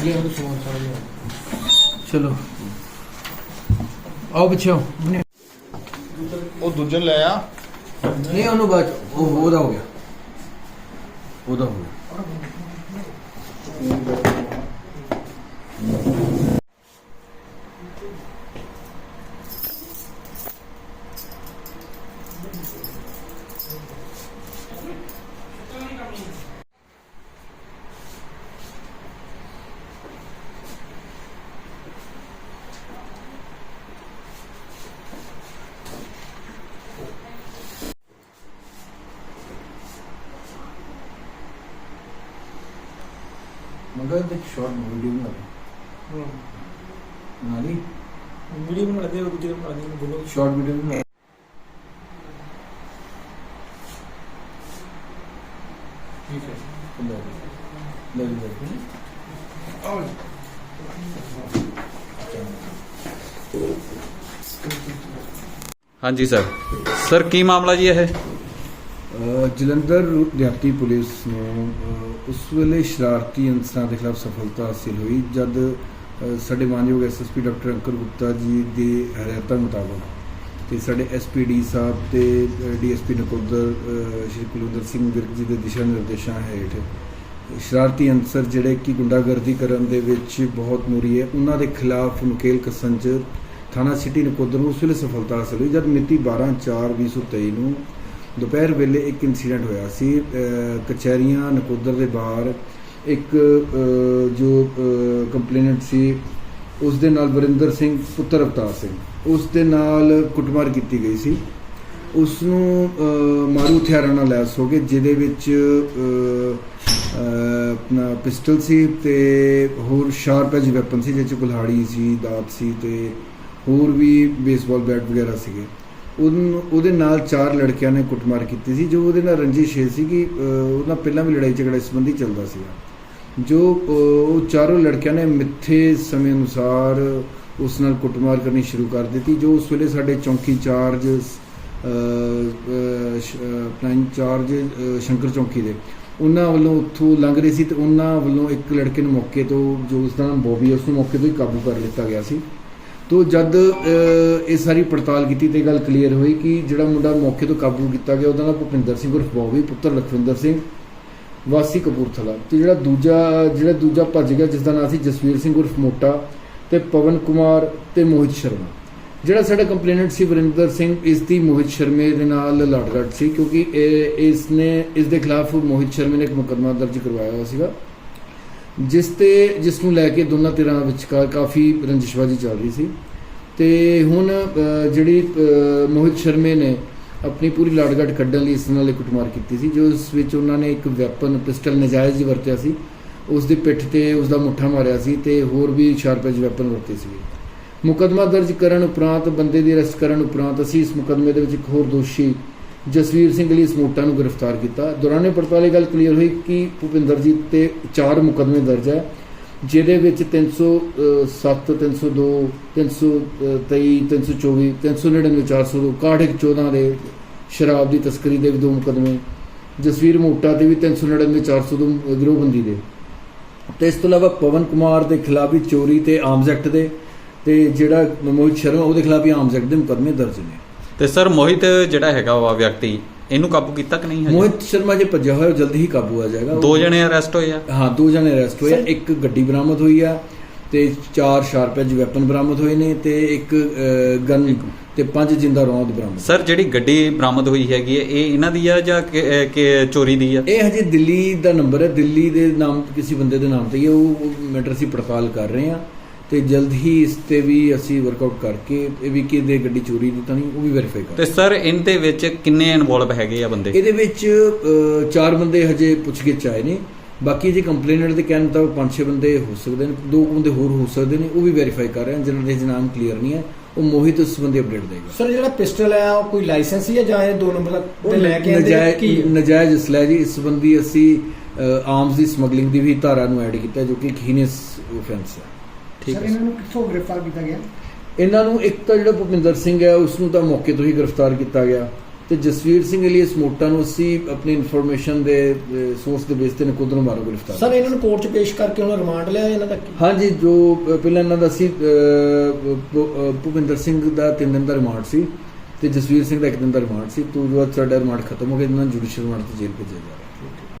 ये हम समान सारा चलो आओ ਪਿੱਛੇ ਆਓ ਨਹੀਂ ਉਹ ਦੂਜੇ ਲੈ ਆ ਉਹਨੂੰ ਬਾਅਦ 'ਚ, ਉਹ ਉਹਦਾ ਹੋ ਗਿਆ ਉਹਦਾ ਹੋ ਗਿਆ ਮਗਰ ਦੇ ਸ਼ਾਰਟ ਵੀਡੀਓ ਬਣਾ ਨਾਲੀ ਵੀਡੀਓ ਬਣਾ ਦੇ ਉਹ ਦੂਜੇ ਬਣਾ ਦੇ ਬੋਲੋ ਸ਼ਾਰਟ ਵੀਡੀਓ ਬਣਾ ਠੀਕ ਹੈ ਲੈ ਲੈ ਲੈ ਹਾਂਜੀ ਜਲੰਧਰ ਰਿਆਤੀ ਪੁਲਿਸ ਨੂੰ ਉਸ ਵੇਲੇ ਸ਼ਰਾਰਤੀ ਅਨਸਰਾਂ ਦੇ ਖਿਲਾਫ ਸਫਲਤਾ ਹਾਸਿਲ ਹੋਈ, ਜਦ ਸਾਡੇ ਮਾਨਯੋਗ ਐਸਐਸਪੀ ਡਾਕਟਰ ਅੰਕਰ ਗੁਪਤਾ ਜੀ ਦੇ ਹਦਾਇਤਾਂ ਮੁਤਾਬਕ ਤੇ ਸਾਡੇ ਐਸਪੀਡੀ ਸਾਹਿਬ ਤੇ ਡੀਐਸਪੀ ਨਕੋਦਰ ਸ਼੍ਰੀ ਕੁਲਵਿੰਦਰ ਸਿੰਘ ਵਿਰਕ ਜੀ ਦੇ ਦਿਸ਼ਾ ਨਿਰਦੇਸ਼ਾਂ ਹੇਠ, ਸ਼ਰਾਰਤੀ ਅਨਸਰ ਜਿਹੜੇ ਕਿ ਗੁੰਡਾਗਰਦੀ ਕਰਨ ਦੇ ਵਿੱਚ ਬਹੁਤ ਮੂਰੀ ਹੈ, ਉਹਨਾਂ ਦੇ ਖਿਲਾਫ ਨਕੇਲ ਕਸਨ ਚ ਥਾਣਾ ਸਿਟੀ ਨਕੋਦਰ ਨੂੰ ਉਸ ਵੇਲੇ ਸਫਲਤਾ ਹਾਸਲ ਹੋਈ, ਜਦ ਮਿਤੀ 12/4/2023 ਨੂੰ ਦੁਪਹਿਰ ਵੇਲੇ ਇੱਕ ਇਨਸੀਡੈਂਟ ਹੋਇਆ ਸੀ ਕਚਹਿਰੀਆਂ ਨਕੋਦਰ ਦੇ ਬਾਹਰ ਇੱਕ ਜੋ ਕੰਪਲੇਨੈਂਟ ਸੀ, ਉਸ ਦੇ ਨਾਲ ਵਰਿੰਦਰ ਸਿੰਘ, ਪੁੱਤਰ ਅਵਤਾਰ ਸਿੰਘ, ਉਸ ਦੇ ਨਾਲ ਕੁੱਟਮਾਰ ਕੀਤੀ ਗਈ ਸੀ। ਉਸ ਨੂੰ ਮਾਰੂ ਹਥਿਆਰਾਂ ਨਾਲ ਲੈਸ ਹੋ ਗਏ, ਜਿਹਦੇ ਵਿੱਚ ਆਪਣਾ ਪਿਸਟਲ ਸੀ ਤੇ ਹੋਰ ਸ਼ਾਰਪ ਐਜ ਵੈਪਨ ਸੀ, ਜਿਹਦੇ ਚ ਕੁਲਹਾੜੀ ਸੀ, ਦਾਤ ਸੀ ਤੇ ਹੋਰ ਵੀ ਬੇਸਬਾਲ ਬੈਟ ਵਗੈਰਾ ਸੀਗੇ। ਉਹਦੇ ਨਾਲ ਚਾਰ ਲੜਕਿਆਂ ਨੇ ਕੁੱਟਮਾਰ ਕੀਤੀ ਸੀ ਜੋ ਉਹਦੇ ਨਾਲ ਰੰਜਿਸ਼ ਹੈ ਸੀ ਕਿ ਅਹ, ਪਹਿਲਾਂ ਵੀ ਲੜਾਈ ਝਗੜਾ ਸੰਬੰਧੀ ਚੱਲਦਾ ਸੀਗਾ। ਜੋ ਉਹ ਚਾਰੋਂ ਲੜਕਿਆਂ ਨੇ ਮਿੱਥੇ ਸਮੇਂ ਅਨੁਸਾਰ ਉਸ ਨਾਲ ਕੁੱਟਮਾਰ ਕਰਨੀ ਸ਼ੁਰੂ ਕਰ ਦਿੱਤੀ ਜੋ ਉਸ ਵੇਲੇ ਸਾਡੇ ਚੌਂਕੀ ਚਾਰਜ ਆਪਣਾ ਇੰਚਾਰਜ ਸ਼ੰਕਰ ਚੌਂਕੀ ਦੇ। ਉਹਨਾਂ ਵੱਲੋਂ ਉੱਥੋਂ ਲੰਘ ਰਹੇ ਸੀ ਤੇ ਉਹਨਾਂ ਵੱਲੋਂ ਇੱਕ ਲੜਕੇ ਨੂੰ ਮੌਕੇ ਤੋਂ ਜੋ ਉਸ ਦਾ ਨਾਮ ਬੋਬੀ ਹੈ, ਉਸ ਨੂੰ ਮੌਕੇ ਤੋਂ ਹੀ ਕਾਬੂ ਕਰ ਲਿੱਤਾ ਗਿਆ ਸੀ। ਤੋ ਜਦ ਇਹ ਸਾਰੀ ਪੜਤਾਲ ਕੀਤੀ ਤੇ ਗੱਲ ਕਲੀਅਰ ਹੋਈ ਕਿ ਜਿਹੜਾ ਮੁੰਡਾ ਮੌਕੇ ਤੋਂ ਕਾਬੂ ਕੀਤਾ ਗਿਆ, ਉਹਦਾ ਨਾਮ ਭੁਪਿੰਦਰ ਸਿੰਘ ਉਰਫ ਬੋਬੀ ਪੁੱਤਰ ਲਖਵਿੰਦਰ ਸਿੰਘ, ਵਾਸੀ ਕਪੂਰਥਲਾ। ਤੇ ਜਿਹੜਾ ਦੂਜਾ ਜਿਹੜਾ ਦੂਜਾ ਭੱਜ ਗਿਆ ਜਿਸ ਦਾ ਨਾਮ ਸੀ ਜਸਵੀਰ ਸਿੰਘ ਉਰਫ ਮੋਟਾ ਤੇ ਪਵਨ ਕੁਮਾਰ ਤੇ ਮੋਹਿਤ ਸ਼ਰਮਾ। ਜਿਹੜਾ ਸਾਡਾ ਕੰਪਲੇਨੈਂਟ ਸੀ ਵਰਿੰਦਰ ਸਿੰਘ, ਇਸ ਦੀ ਮੋਹਿਤ ਸ਼ਰਮੇ ਦੇ ਨਾਲ ਲੜਗੜ ਸੀ, ਕਿਉਂਕਿ ਇਹ, ਇਸ ਨੇ, ਇਸ ਦੇ ਖਿਲਾਫ ਮੋਹਿਤ ਸ਼ਰਮੇ ਨੇ ਇੱਕ ਮੁਕੱਦਮਾ ਦਰਜ ਕਰਵਾਇਆ ਹੋਇਆ ਸੀਗਾ। ਜਿਸ ਤੇ, ਜਿਸ ਨੂੰ ਲੈ ਕੇ ਦੋਨਾਂ ਧਿਰਾਂ ਵਿਚਕਾਰ ਕਾਫੀ ਰੰਜਿਸ਼ਬਾਜੀ ਚੱਲ ਰਹੀ ਸੀ। ਤੇ ਹੁਣ ਜਿਹੜੀ ਮੋਹਿਤ ਸ਼ਰਮੇ ਨੇ ਆਪਣੀ ਪੂਰੀ ਲਾੜਗੜ ਕੱਢਣ ਲਈ ਇਸ ਨਾਲ ਕੁੱਟਮਾਰ ਕੀਤੀ ਸੀ, ਜੋ ਇਸ ਵਿੱਚ ਉਹਨਾਂ ਨੇ ਇੱਕ ਵੈਪਨ, ਪਿਸਟਲ ਨਜਾਇਜ਼ ਹੀ ਵਰਤਿਆ ਸੀ। ਉਸ ਦੀ ਪਿੱਠ ਤੇ ਉਸ ਦਾ ਮੁੱਠਾ ਮਾਰਿਆ ਸੀ ਤੇ ਹੋਰ ਵੀ ਸ਼ਾਰਪ ਐਜ ਵੈਪਨ ਵਰਤੇ ਸੀ। ਮੁਕੱਦਮਾ ਦਰਜ ਕਰਨ ਉਪਰੰਤ, ਬੰਦੇ ਦੀ ਅਰੈਸਟ ਕਰਨ ਉਪਰੰਤ ਅਸੀਂ ਇਸ ਮੁਕੱਦਮੇ ਦੇ ਵਿੱਚ ਇੱਕ ਹੋਰ ਦੋਸ਼ੀ ਜਸਵੀਰ ਸਿੰਘ ਲਈ ਸਮੋਟਾ ਨੂੰ ਗ੍ਰਿਫਤਾਰ ਕੀਤਾ। ਦੌਰਾਨੇ ਪੜਤਾਲ ਇਹ ਗੱਲ ਕਲੀਅਰ ਹੋਈ ਕਿ ਭੁਪਿੰਦਰਜੀਤ ਤੇ ਚਾਰ ਮੁਕੱਦਮੇ ਦਰਜ ਹੈ, ਜਿਹਦੇ ਵਿੱਚ 307 302 323 324 399 402 61 14 ਦੇ ਸ਼ਰਾਬ ਦੀ ਤਸਕਰੀ ਦੇ ਵੀ ਦੋ ਮੁਕੱਦਮੇ, ਜਸਵੀਰ ਮੋਟਾ ਤੇ ਵੀ 399 402 ਗਿਰੋਹਬੰਦੀ ਦੇ। ਤੇ ਇਸ ਤੋਂ ਇਲਾਵਾ ਪਵਨ ਕੁਮਾਰ ਦੇ ਖਿਲਾਫ ਵੀ ਚੋਰੀ ਤੇ ਆਰਮਸ ਐਕਟ ਦੇ, ਤੇ ਜਿਹੜਾ ਮੋਹਿਤ ਸ਼ਰਮਾ ਉਹਦੇ ਖਿਲਾਫ ਵੀ ਆਰਮਸ ਐਕਟ ਦੇ ਮੁਕੱਦਮੇ ਦਰਜ ਨੇ। ਤੇ ਸਰ ਮੋਹਿਤ ਜਿਹੜਾ ਹੈਗਾ ਵਾ ਵਿਅਕਤੀ ਇਹਨੂੰ ਕਾਬੂ ਕੀਤਾ ਕਿ ਨਹੀਂ ਹਜੇ? ਮੋਹਿਤ ਸ਼ਰਮਾ ਜੇ ਭੱਜਿਆ ਹੋਇਆ ਜਲਦੀ ਹੀ ਕਾਬੂ ਆ ਜਾਏਗਾ। ਦੋ ਜਣੇ ਅਰੈਸਟ ਹੋਏ ਆ। ਹਾਂ ਦੋ ਜਣੇ ਅਰੈਸਟ ਹੋਏ ਆ। ਇੱਕ ਗੱਡੀ ਬਰਾਮਦ ਹੋਈ ਆ ਤੇ ਚਾਰ ਸ਼ਾਰਪ ਐਜ ਵੈਪਨ ਬਰਾਮਦ ਹੋਏ ਨੇ ਤੇ ਇੱਕ ਗਨ ਤੇ ਪੰਜ ਜਿੰਦਾ ਰੌਂਦ ਬਰਾਮਦ। ਸਰ ਜਿਹੜੀ ਗੱਡੀ ਬਰਾਮਦ ਹੋਈ ਹੈਗੀ ਹੈ ਇਹ ਇਹਨਾਂ ਦੀ ਆ ਜਾਂ ਕਿ- ਚੋਰੀ ਦੀ ਆ? ਇਹ ਹਜੇ ਦਿੱਲੀ ਦਾ ਨੰਬਰ ਹੈ। ਦਿੱਲੀ ਦੇ ਨਾਮ ਕਿਸੇ ਬੰਦੇ ਦੇ ਨਾਮ ਤੇ ਹੀ ਹੈ ਉਹ ਮੈਟਰ ਅਸੀਂ ਪੜਤਾਲ ਕਰ ਰਹੇ ਹਾਂ ਤੇ ਜਲਦ ਹੀ ਇਸ ਤੇ ਵੀ ਅਸੀਂ ਵਰਕਆਊਟ ਕਰਕੇ ਇਹ ਵੀ ਕਿਹਦੇ ਗੱਡੀ ਚੋਰੀ ਦੀ ਤਾਂ ਨਹੀਂ ਉਹ ਵੀ ਵੈਰੀਫਾਈ ਕਰ ਤੇ ਸਰ ਇਹਦੇ ਵਿੱਚ ਕਿੰਨੇ ਇਨਵੋਲਵ ਹੈਗੇ ਆ ਬੰਦੇ? ਇਹਦੇ ਵਿੱਚ ਚਾਰ ਬੰਦੇ ਹਜੇ ਪੁੱਛਗਿੱਛ ਆਏ ਨੇ। ਬਾਕੀ ਜੇ ਕੰਪਲੇਨਰ ਦੇ ਕਹਿਣ ਤਾਂ ਪੰਜ ਛੇ ਬੰਦੇ ਹੋ ਸਕਦੇ ਨੇ ਦੋ ਕੁ ਬੰਦੇ ਹੋਰ ਹੋ ਸਕਦੇ ਨੇ ਉਹ ਵੀ ਵੈਰੀਫਾਈ ਕਰ ਰਹੇ ਹਾਂ ਜਿਨ੍ਹਾਂ ਦੇ ਨਾਮ ਕਲੀਅਰ ਨਹੀਂ ਹੈ ਉਹ ਮੋਹਿਤ ਉਸ ਬੰਦੇ ਅਪਡੇਟ ਦੇਗਾ। ਸਰ ਜਿਹੜਾ ਪਿਸਟਲ ਹੈ ਉਹ ਕੋਈ ਲਾਇਸੈਂਸ ਹੀ ਹੈ ਜਾਂ ਇਹ ਦੋ ਨੰਬਰ ਤੇ ਲੈ ਕੇ ਆਂਦੇ ਨਜਾਇਜ਼ ਕੀ ਹੈ? ਨਜਾਇਜ਼ ਅਸਲਾ ਜੀ ਇਸ ਸੰਬੰਧੀ ਅਸੀਂ ਆਰਮਸ ਦੀ ਸਮਗਲਿੰਗ ਦੀ ਵੀ ਧਾਰਾ ਨੂੰ ਐਡ ਕੀਤਾ ਜੋ ਕਿ ਇੱਕ ਹੀਨਸ ਆਫੈਂਸ ਹੈ। ਠੀਕ ਸਰ ਹੈ ਇਹਨਾਂ ਨੂੰ ਕਿੱਥੋਂ ਗ੍ਰਿਫਤਾਰ ਕੀਤਾ ਗਿਆ? ਇਹਨਾਂ ਨੂੰ ਇੱਕ ਤਾਂ ਜਿਹੜਾ ਭੁਪਿੰਦਰ ਸਿੰਘ ਹੈ ਉਸ ਨੂੰ ਤਾਂ ਮੌਕੇ ਤੋਂ ਹੀ ਗ੍ਰਿਫਤਾਰ ਕੀਤਾ ਗਿਆ। ਤੇ ਜਸਵੀਰ ਸਿੰਘ ਲਈ ਸਮੋਟਾ ਨੂੰ ਅਸੀਂ ਆਪਣੀ ਇਨਫੋਰਮੇਸ਼ਨ ਦੇ ਸੋਰਸ ਦੇ ਬੇਸ ਤੇ ਨਕੋਦਰ ਮਾਰੋ ਗ੍ਰਿਫਤਾਰ। ਸਰ ਇਹਨਾਂ ਨੂੰ ਕੋਰਟ 'ਚ ਪੇਸ਼ ਕਰਕੇ ਉਹਨਾਂ ਰਿਮਾਂਡ ਲਿਆ ਇਹਨਾਂ ਦਾ ਕੀ? ਹਾਂਜੀ ਜੋ ਪਹਿਲਾਂ ਇਹਨਾਂ ਦਾ ਸੀ ਭੁਪਿੰਦਰ ਸਿੰਘ ਦਾ 3 ਦਿਨ ਦਾ ਰਿਮਾਂਡ ਸੀ ਤੇ ਜਸਵੀਰ ਸਿੰਘ ਦਾ 1 ਦਿਨ ਦਾ ਰਿਮਾਂਡ ਸੀ। ਤੋਂ ਜੋ ਸਾਡਾ ਰਿਮਾਂਡ ਖਤਮ ਹੋ ਗਿਆ ਇਹਨਾਂ ਨੂੰ ਜੁਡੀਸ਼ੀਅਲ ਰਿਮਾਂਡ ਤੇ ਜੇਲ੍ਹ ਭੇਜਿਆ ਰਿਹਾ